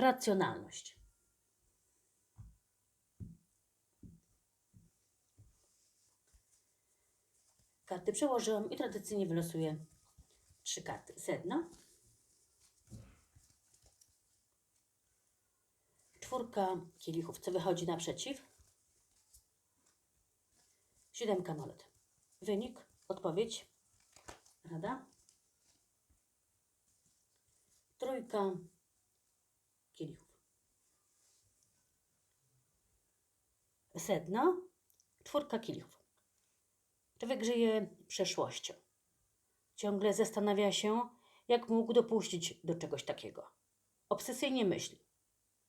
racjonalność. Karty przełożyłam i tradycyjnie wylosuję trzy karty. Sedno. Czwórka kielichów, co wychodzi naprzeciw. Siódemka monet. Wynik, odpowiedź, rada. Trójka kielichów. Sedno, czwórka kielichów. Człowiek żyje przeszłością. Ciągle zastanawia się, jak mógł dopuścić do czegoś takiego. Obsesyjnie myśli,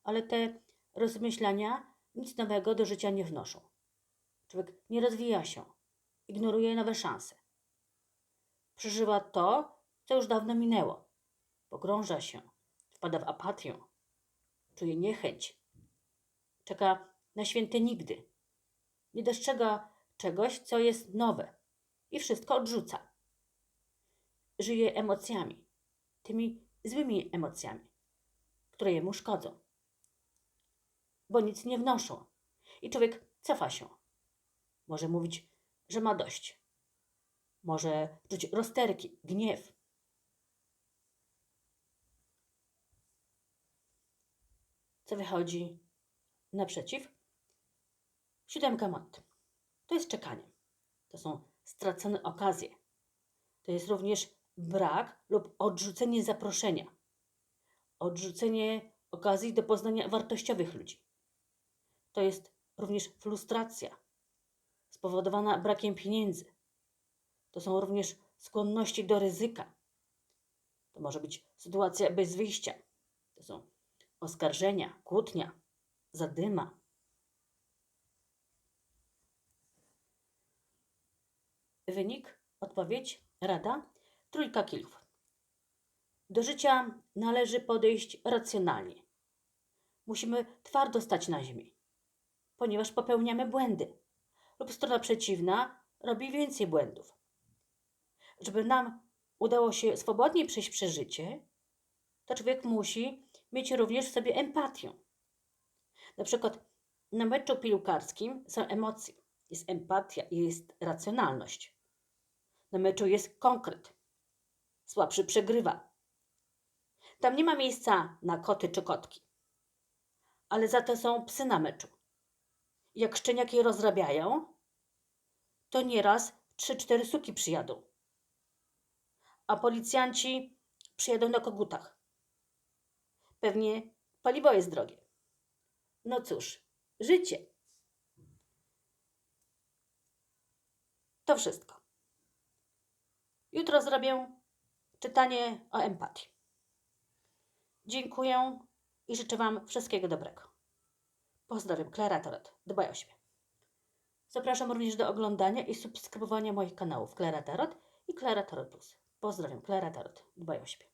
ale te rozmyślania nic nowego do życia nie wnoszą. Człowiek nie rozwija się, ignoruje nowe szanse. Przeżywa to, co już dawno minęło. Pogrąża się, wpada w apatię, czuje niechęć, czeka na święte nigdy. Nie dostrzega czegoś, co jest nowe i wszystko odrzuca. Żyje emocjami, tymi złymi emocjami, które jemu szkodzą, bo nic nie wnoszą. I człowiek cofa się. Może mówić, że ma dość. Może czuć rozterki, gniew. Co wychodzi naprzeciw? Siódemka mont. To jest czekanie. To są stracone okazje. To jest również brak lub odrzucenie zaproszenia. Odrzucenie okazji do poznania wartościowych ludzi. To jest również frustracja spowodowana brakiem pieniędzy. To są również skłonności do ryzyka. To może być sytuacja bez wyjścia. To są oskarżenia, kłótnia, zadyma. Wynik, odpowiedź, rada, trójka kilów. Do życia należy podejść racjonalnie. Musimy twardo stać na ziemi, ponieważ popełniamy błędy, lub strona przeciwna robi więcej błędów. Żeby nam udało się swobodnie przejść przez życie, to człowiek musi mieć również w sobie empatię. Na przykład na meczu piłkarskim są emocje, jest empatia i jest racjonalność. Na meczu jest konkret. Słabszy przegrywa. Tam nie ma miejsca na koty czy kotki. Ale za to są psy na meczu. Jak szczeniaki rozrabiają, to nieraz trzy, cztery suki przyjadą. A policjanci przyjadą na kogutach. Pewnie paliwo jest drogie. No cóż, życie. To wszystko. Jutro zrobię czytanie o empatii. Dziękuję i życzę Wam wszystkiego dobrego. Pozdrawiam, Klara Tarot. Dbaj o siebie. Zapraszam również do oglądania i subskrybowania moich kanałów Klara Tarot i Klara Tarot Plus. Pozdrawiam, Klara Tarot. Dbaj o siebie.